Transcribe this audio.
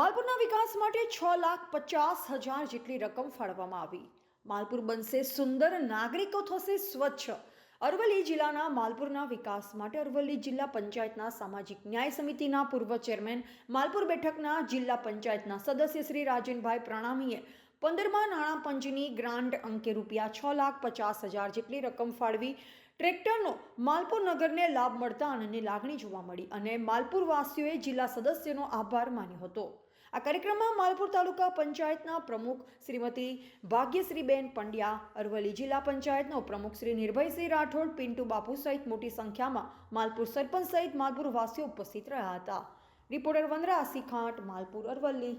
માલપુરના વિકાસ માટે છ લાખ પચાસ હજાર જેટલી રકમ ફાળવવામાં આવી. માલપુર બનશે સુંદર, નાગરિકો થશે સ્વચ્છ. અરવલ્લી જિલ્લાના માલપુરના વિકાસ માટે અરવલ્લી જિલ્લા પંચાયતના સામાજિક ન્યાય સમિતિના પૂર્વ ચેરમેન, માલપુર બેઠકના જિલ્લા પંચાયતના સદસ્ય શ્રી રાજનભાઈ પ્રણામીએ પંદરમાં નાણાં પંચની ગ્રાન્ટ અંકે રૂપિયા છ લાખ પચાસ હજાર જેટલી રકમ ફાળવી ટ્રેક્ટરનો માલપુર નગરને લાભ મળતા આનંદની લાગણી જોવા મળી અને માલપુર વાસીઓએ જિલ્લા સદસ્યનો આભાર માન્યો હતો. આ કાર્યક્રમમાં માલપુર તાલુકા પંચાયતના પ્રમુખ શ્રીમતી ભાગ્યશ્રીબેન પંડ્યા, અરવલ્લી જિલ્લા પંચાયતનો પ્રમુખ શ્રી નિર્ભયસિંહ રાઠોડ, પિન્ટુ બાપુ સહિત મોટી સંખ્યામાં માલપુર સરપંચ સહિત માલપુર વાસીઓ ઉપસ્થિત રહ્યા હતા. રિપોર્ટર વનરા ખાંટ માલપુર, અરવલ્લી.